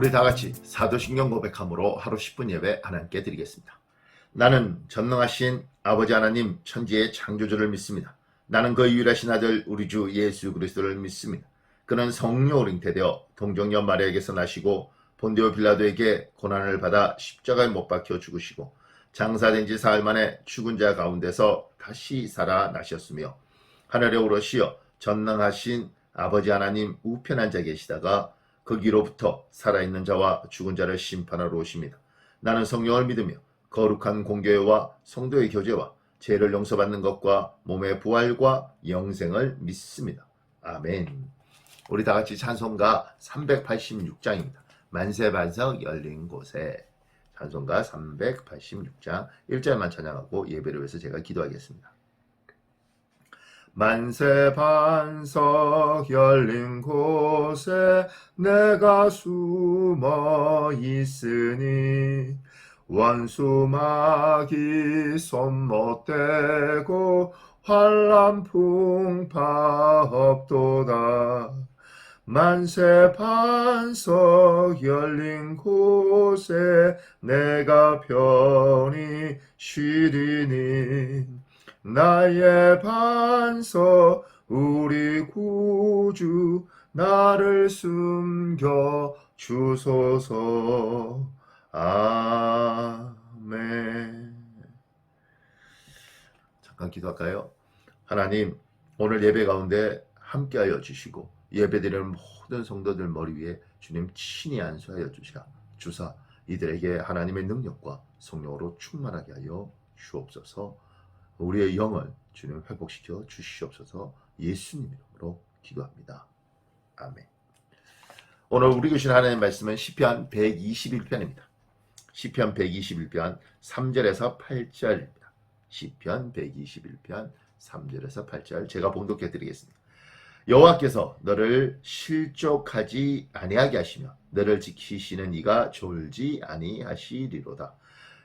우리 다 같이 사도신경 고백함으로 하루 10분 예배 하나님께 드리겠습니다. 나는 전능하신 아버지 하나님 천지의 창조주를 믿습니다. 나는 그 유일하신 아들 우리 주 예수 그리스도를 믿습니다. 그는 성령으로 잉태되어 동정녀 마리아에게서 나시고 본디오 빌라도에게 고난을 받아 십자가에 못 박혀 죽으시고 장사된 지 사흘 만에 죽은 자 가운데서 다시 살아나셨으며 하늘에 오르시어 전능하신 아버지 하나님 우편 앉아 계시다가 거기로부터 살아있는 자와 죽은 자를 심판하러 오십니다. 나는 성령을 믿으며 거룩한 공교회와 성도의 교제와 죄를 용서받는 것과 몸의 부활과 영생을 믿습니다. 아멘. 우리 다 같이 찬송가 386장입니다. 만세 반석 열린 곳에 찬송가 386장 1절만 찬양하고 예배를 위해서 제가 기도하겠습니다. 만세 반석 열린 곳에 내가 숨어 있으니 원수막이 손 못대고 환란 풍파 없도다. 만세 반석 열린 곳에 내가 편히 쉬리니 나의 반석 우리 구주 나를 숨겨 주소서. 아멘. 잠깐 기도할까요? 하나님 오늘 예배 가운데 함께하여 주시고 예배드리는 모든 성도들 머리 위에 주님 친히 안수하여 주시라. 주사 이들에게 하나님의 능력과 성령으로 충만하게 하여 주옵소서 우리의 영을 주님 회복시켜 주시옵소서 예수님 이름으로 기도합니다. 아멘. 오늘 우리 교실 하나님 말씀은 시편 121편입니다. 시편 121편 3절에서 8절입니다. 시편 121편 3절에서 8절 제가 봉독해 드리겠습니다. 여호와께서 너를 실족하지 아니하게 하시며 너를 지키시는 이가 졸지 아니하시리로다.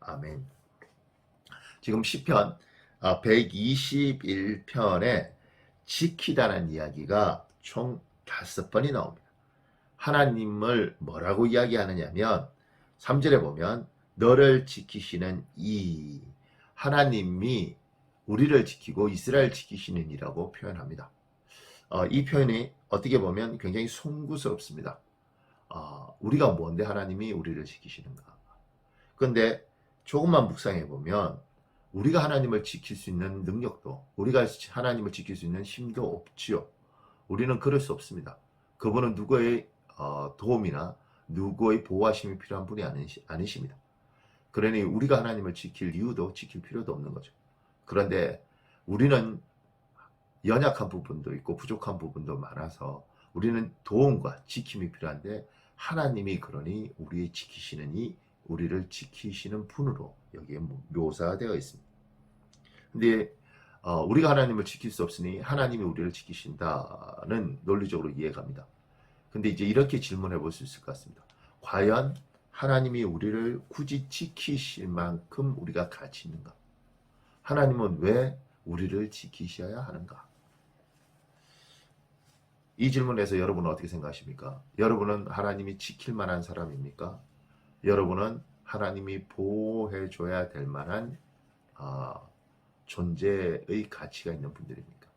아멘. 지금 시편 121편에 지키다는 이야기가 총 다섯 번이 나옵니다. 하나님을 뭐라고 이야기하느냐면 3절에 보면 너를 지키시는 이 하나님이 우리를 지키고 이스라엘 지키시는 이라고 표현합니다. 어, 이 표현이 어떻게 보면 굉장히 송구스럽습니다. 어, 우리가 뭔데 하나님이 우리를 지키시는가? 근데 조금만 묵상해 보면 우리가 하나님을 지킬 수 있는 능력도 우리가 하나님을 지킬 수 있는 힘도 없지요. 우리는 그럴 수 없습니다. 그분은 누구의 어, 도움이나 누구의 보호하심이 필요한 분이 아니십니다. 그러니 우리가 하나님을 지킬 이유도 지킬 필요도 없는 거죠. 그런데 우리는 연약한 부분도 있고 부족한 부분도 많아서 우리는 도움과 지킴이 필요한데 하나님이 그러니 우리 지키시는 이 우리를 지키시는 분으로 여기에 묘사되어 있습니다. 근데 어, 우리가 하나님을 지킬 수 없으니 하나님이 우리를 지키신다는 논리적으로 이해갑니다. 근데 이제 이렇게 질문해 볼 수 있을 것 같습니다. 과연 하나님이 우리를 굳이 지키실 만큼 우리가 가치 있는가? 하나님은 왜 우리를 지키셔야 하는가? 이 질문에서 여러분은 어떻게 생각하십니까? 여러분은 하나님이 지킬 만한 사람입니까? 여러분은 하나님이 보호해 줘야 될 만한 어, 존재의 가치가 있는 분들입니까?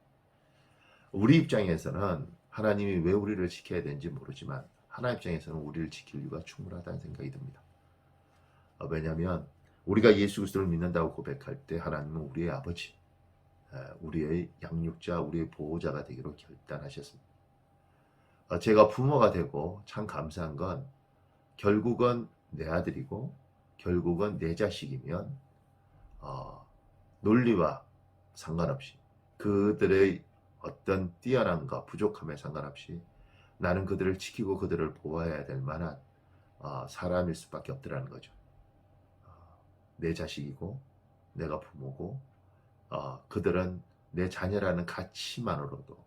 우리 입장에서는 하나님이 왜 우리를 지켜야 되는지 모르지만 하나님 입장에서는 우리를 지킬 이유가 충분하다는 생각이 듭니다. 어, 왜냐하면 우리가 예수 그리스도를 믿는다고 고백할 때 하나님은 우리의 아버지, 우리의 양육자, 우리의 보호자가 되기로 결단하셨습니다. 어, 제가 부모가 되고 참 감사한 건 결국은 내 아들이고 결국은 내 자식이면 어, 논리와 상관없이 그들의 어떤 뛰어남과 부족함에 상관없이 나는 그들을 지키고 그들을 보호해야 될 만한 아, 사람일 수밖에 없더라는 거죠. 아, 내 자식이고 내가 부모고 아, 그들은 내 자녀라는 가치만으로도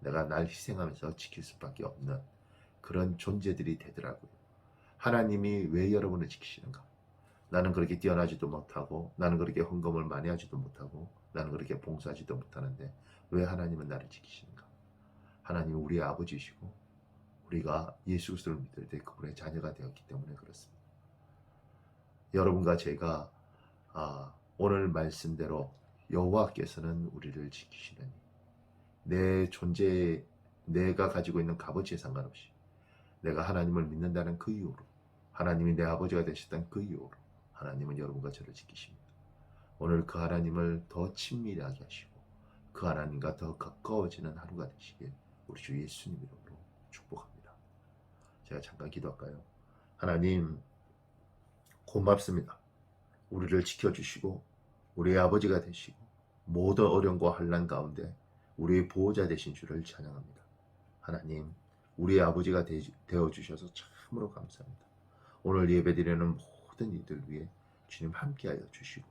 내가 날 희생하면서 지킬 수밖에 없는 그런 존재들이 되더라고요. 하나님이 왜 여러분을 지키시는가? 나는 그렇게 뛰어나지도 못하고 나는 그렇게 헌금을 많이 하지도 못하고 나는 그렇게 봉사하지도 못하는데 왜 하나님은 나를 지키시는가? 하나님은 우리의 아버지시고 우리가 예수 그리스도를 믿을 때 그분의 자녀가 되었기 때문에 그렇습니다. 여러분과 제가 아, 오늘 말씀대로 여호와께서는 우리를 지키시느니 내 존재 내가 가지고 있는 값어치에 상관없이 내가 하나님을 믿는다는 그 이유로 하나님이 내 아버지가 되셨다는 그 이유로 하나님은 여러분과 저를 지키십니다. 오늘 그 하나님을 더 친밀하게 하시고 그 하나님과 더 가까워지는 하루가 되시길 우리 주 예수님 이름으로 축복합니다. 제가 잠깐 기도할까요? 하나님 고맙습니다. 우리를 지켜주시고 우리의 아버지가 되시고 모든 어려움과 환란 가운데 우리의 보호자 되신 주를 찬양합니다. 하나님 우리의 아버지가 되, 어 주셔서 참으로 감사합니다. 오늘 예배드리는 모든 이들 위해 주님 함께하여 주시고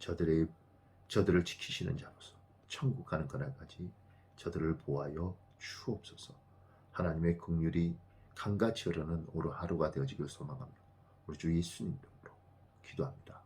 저들의 저들을 지키시는 자로서 천국 가는 그날까지 저들을 보하여 주옵소서. 하나님의 긍휼이 강같이 흐르는 오늘 하루가 되어지길 소망합니다. 우리 주 예수님 이름으로 기도합니다.